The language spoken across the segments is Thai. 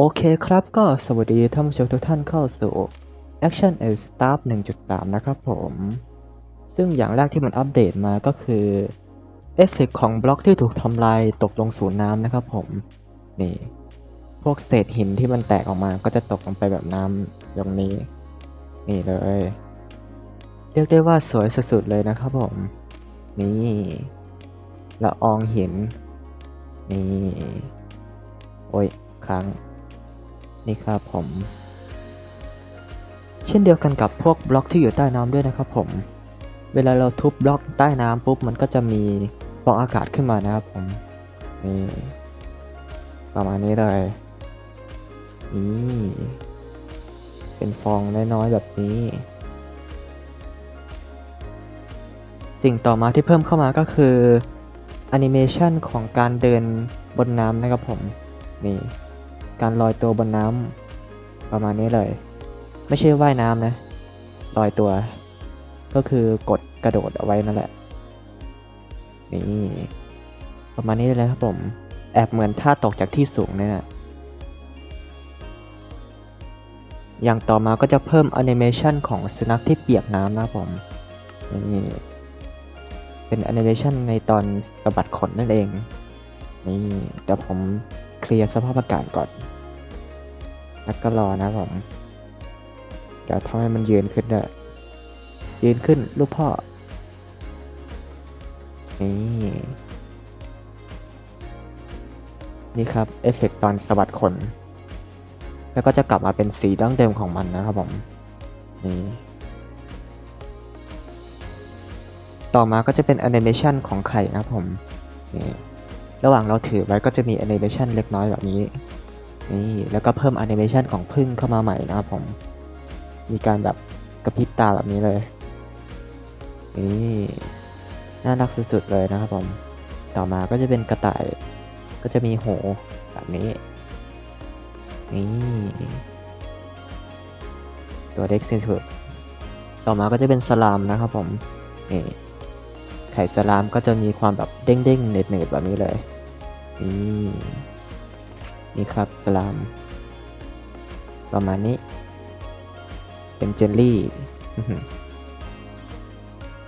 โอเคครับก็สวัสดีท่านผู้ชมทุกท่านเข้าสู่ Action and Start 1.3 นะครับผม ซึ่งอย่างแรกที่มันอัปเดตมาก็คือ เอฟเฟกของบล็อกที่ถูกทำลายตกลงสู่น้ำนะครับผม นี่ พวกเศษหินที่มันแตกออกมาก็จะตกลงไปแบบน้ำอย่างนี้ นี่เลย เรียกได้ว่าสวยสุดๆเลยนะครับผม นี่ละอองหิน นี่ โอ้ยค้าง นี่ครับผม เช่นเดียวกันกับพวกบล็อกที่อยู่ใต้น้ำด้วยนะครับผม เวลาเราทุบบล็อกใต้น้ำปุ๊บมันก็จะมีฟองอากาศขึ้นมานะครับผมนี่ประมาณนี้เลยนี่เป็นฟองน้อยๆแบบนี้ สิ่งต่อมาที่เพิ่มเข้ามาก็คือแอนิเมชันของการเดินบนน้ำนะครับผม นี่ การลอยตัวบนน้ำประมาณนี้เลย ไม่ใช่ว่ายน้ำนะลอยตัว ก็คือกดกระโดดเอาไว้นั่นแหละ นี่ประมาณนี้เลยครับผม แอบเหมือนท่าตกจากที่สูงเนี่ยนะอย่างต่อมาก็จะเพิ่มแอนิเมชันของสุนัขที่เปียกน้ำนะผมนี่เป็นแอนิเมชันในตอนสะบัดขนนั่นเอง นี่เดี๋ยวผมเคลียร์สภาพอากาศก่อน แล้วก็รอนะผม เดี๋ยวทำให้มันยืนขึ้นด้วยยืนขึ้นลูกพ่อ นี่ นี่ครับ เอฟเฟกต์ตอนสะบัดขน แล้วก็จะกลับมาเป็นสีดั้งเดิมของมันนะครับผม นี่ ต่อมาก็จะเป็นแอนิเมชันของไข่นะครับผม นี่ ระหว่างเราถือไว้ก็จะมีแอนิเมชันเล็กน้อยแบบนี้ นี่แล้วก็เพิ่มแอนิเมชันของพึ่งเข้ามาใหม่นะครับผม มีการแบบกระพริบตาแบบนี้เลย นี่น่ารักสุดๆเลยนะครับผม ต่อมาก็จะเป็นกระต่าย ก็จะมีหูแบบนี้ นี่ ตัวเด็กสุดต่อมาก็จะเป็นสลามนะครับผม นี่ ไข่สลามก็จะมีความแบบเด้งๆเน็ตๆแบบนี้เลย นี่ นี่ครับสลาม ประมาณนี้ เป็นเจลลี่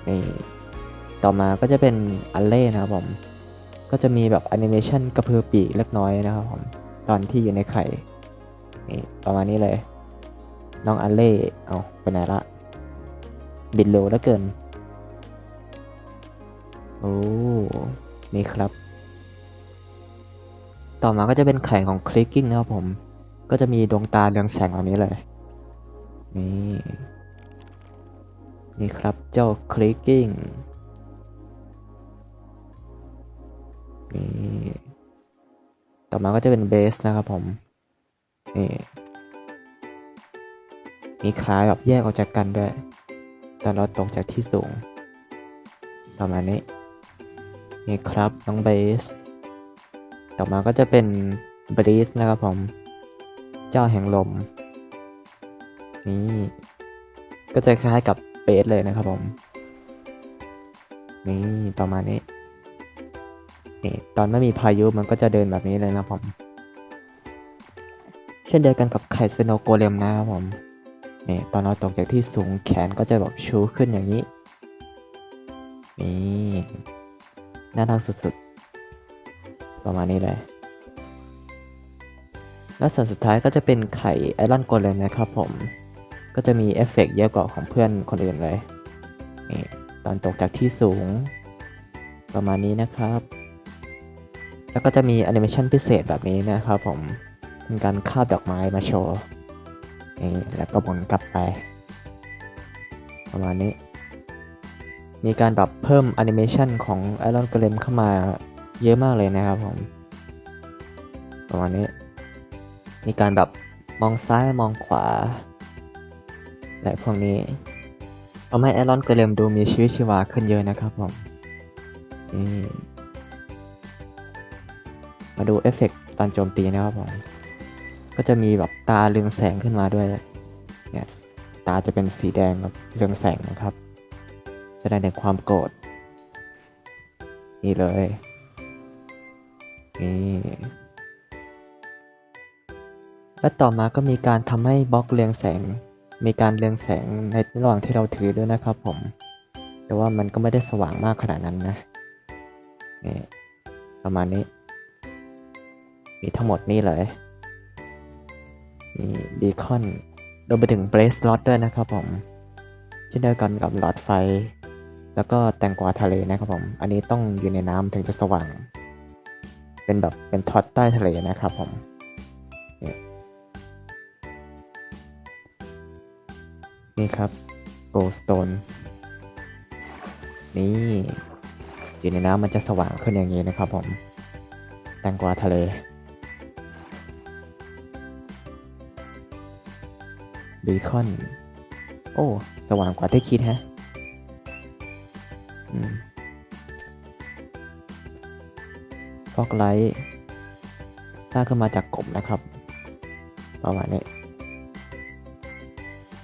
นี่ต่อมาก็จะเป็นอัลเล่นะครับผม ก็จะมีแบบแอนิเมชันกระพือปีกเล็กน้อยนะครับผม ตอนที่อยู่ในไข่ นี่ประมาณนี้เลย น้องอัลเล่ เอาไปไหนละ บินเร็วเลือเกิน โอ้ นี่ครับ ต่อมาก็จะเป็นไข่ของคลิกกิ้งนะครับผม ก็จะมีดวงตาเรืองแสงแบบนี้เลย นี่นี่ครับเจ้าคลิกกิ้งนี่ต่อมาก็จะเป็นเบสนะครับผม นี่ มีขาแบบแยกออกจากกันด้วย ตอนเราตกจากที่สูง ประมาณนี้ นี่ครับน้องเบส ต่อมาก็จะเป็นบรีสนะครับผม เจ้าแห่งลม นี่ ก็จะคล้ายกับเบสเลยนะครับผม นี่ประมาณนี้ นี่ตอนไม่มีพายุมันก็จะเดินแบบนี้เลยนะผม เช่นเดียวกันกับไข่สโนโกเลมนะครับผม นี่ตอนเราตกจากที่สูงแขนก็จะแบบชูขึ้นอย่างนี้ นี่ น่ารักสุดๆ ประมาณนี้เลย และส่วนสุดท้ายก็จะเป็นไข่ไอรอนโกเลมนะครับผม ก็จะมีเอฟเฟกต์เยอะกว่าของเพื่อนคนอื่นเลยนี่ตอนตกจากที่สูง ประมาณนี้นะครับ แล้วก็จะมีแอนิเมชันพิเศษแบบนี้นะครับผม เป็นการคาบดอกไม้มาโชว์นี่แล้วก็หมุนกลับไป ประมาณนี้ มีการแบบเพิ่มแอนิเมชันของ Iron Golem เข้ามา เยอะมากเลยนะครับผม ประมาณนี้ มีการแบบมองซ้ายมองขวาและพวกนี้ทำให้ Iron Golem ดูมีชีวิตชีวาขึ้นเยอะนะครับผมนี่มาดูเอฟเฟกต์ตอนโจมตีนะครับผม ก็จะมีแบบตาเรืองแสงขึ้นมาด้วย เนี่ย ตาจะเป็นสีแดงแบบเรืองแสงนะครับ แสดงถึงความโกรธ นี่เลย และต่อมาก็มีการทำให้บล็อกเรืองแสง มีการเรืองแสงในระหว่างที่เราถือด้วยนะครับผม แต่ว่ามันก็ไม่ได้สว่างมากขนาดนั้นนะนี่ประมาณนี้ มีทั้งหมดนี่เลยมีบีคอนรวมไปถึงเบรสลอตด้วยนะครับผมเช่นเดียวกันกับหลอดไฟ แล้วก็แตงกวาทะเลนะครับผม อันนี้ต้องอยู่ในน้ำถึงจะสว่าง เป็นแบบเป็นท็อตใต้ทะเลนะครับผมนี่ครับโกลสโตนนี่อยู่ในน้ำมันจะสว่างขึ้นอย่างนี้นะครับผมแตงกวาทะเล บีคอน โอ้ สว่างกว่าที่คิดฮะฟ อกไลท์สร้างขึ้นมาจากกบนะครับประมาณนี้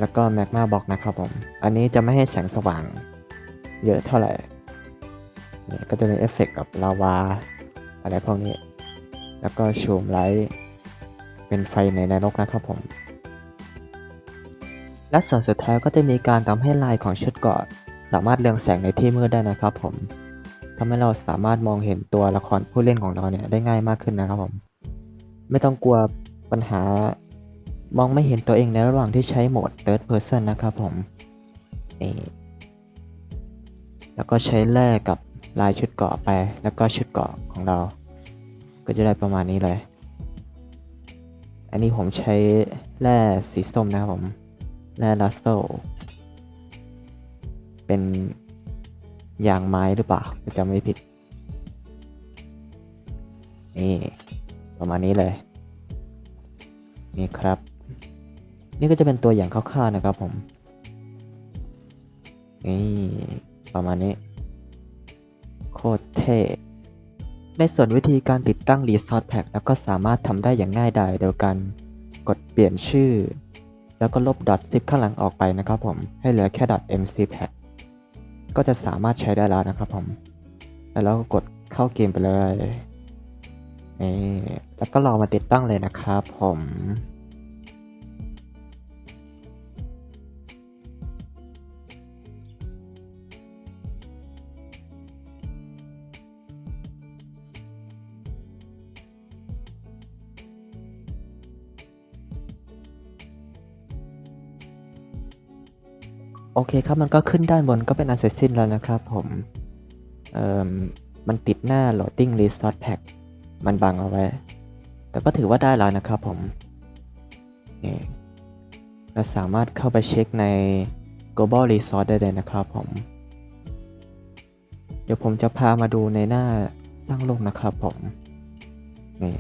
แล้วก็แมกมาบ็อกนะครับผม อันนี้จะไม่ให้แสงสว่างเยอะเท่าไหร่เนี่ยก็จะมีเอฟเฟกต์แบบลาวา อะไรพวกนี้ แล้วก็ชูมไลท์เป็นไฟในนรกนะครับผม และส่วนสุดท้ายก็จะมีการทำให้ลายของชุดเกาะสามารถเรืองแสงในที่มืดได้นะครับผม ทำให้เราสามารถมองเห็นตัวละครผู้เล่นของเราเนี่ยได้ง่ายมากขึ้นนะครับผมไม่ต้องกลัวปัญหามองไม่เห็นตัวเองในระหว่างที่ใช้โหมด third person นะครับผมแล้วก็ใช้แร่กับลายชุดเกาะไป แล้วก็ชุดเกาะของเรา ก็จะได้ประมาณนี้เลย อันนี้ผมใช้แร่สีส้มนะครับผมแร่ลัสโซเป็น ยางไม้หรือเปล่าจำไม่ผิด นี่ ประมาณนี้เลย นี่ครับ นี่ก็จะเป็นตัวอย่างคร่าวๆนะครับผม นี่ ประมาณนี้ โคตรเท่ในส่วนวิธีการติดตั้ง Resource Pack แล้วก็สามารถทำได้อย่างง่ายดายโดยการกดเปลี่ยนชื่อ แล้วก็ลบ .zip ข้างหลังออกไปนะครับผม ให้เหลือแค่ .mc pack ก็จะสามารถใช้ได้แล้วนะครับผม แล้วเราก็กดเข้าเกมไปเลยนี่แล้วก็ลองมาติดตั้งเลยนะครับผม โอเคครับมันก็ขึ้นด้านบนก็เป็นอันเสร็จสิ้นแล้วนะครับผมเอ่อมันติดหน้า loading resource pack มันบังเอาไว้ แต่ก็ถือว่าได้แล้วนะครับผมนี่เราสามารถเข้าไปเช็คใน global resource ได้เลยนะครับผม เดี๋ยวผมจะพามาดูในหน้าสร้างโลกนะครับผมนี่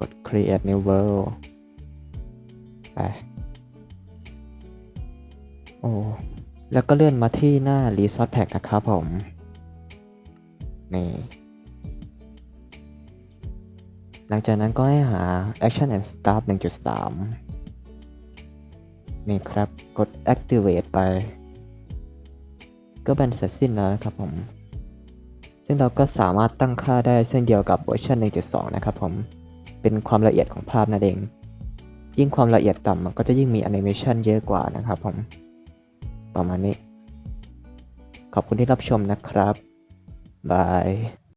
กด create new world ไปโอ้ แล้วก็เลื่อนมาที่หน้า Resource Pack นะครับผม นี่ หลังจากนั้นก็ให้หา Action and Start 1.3 นี่ครับ กด Activate ไป ก็เป็นเสร็จสิ้นแล้วนะครับผม ซึ่งเราก็สามารถตั้งค่าได้เช่นเดียวกับเวอร์ชัน1.2 นะครับผม เป็นความละเอียดของภาพนั่นเอง ยิ่งความละเอียดต่ำมันก็จะยิ่งมีแอนิเมชันเยอะกว่านะครับผม ประมาณนี้ ขอบคุณที่รับชมนะครับ บาย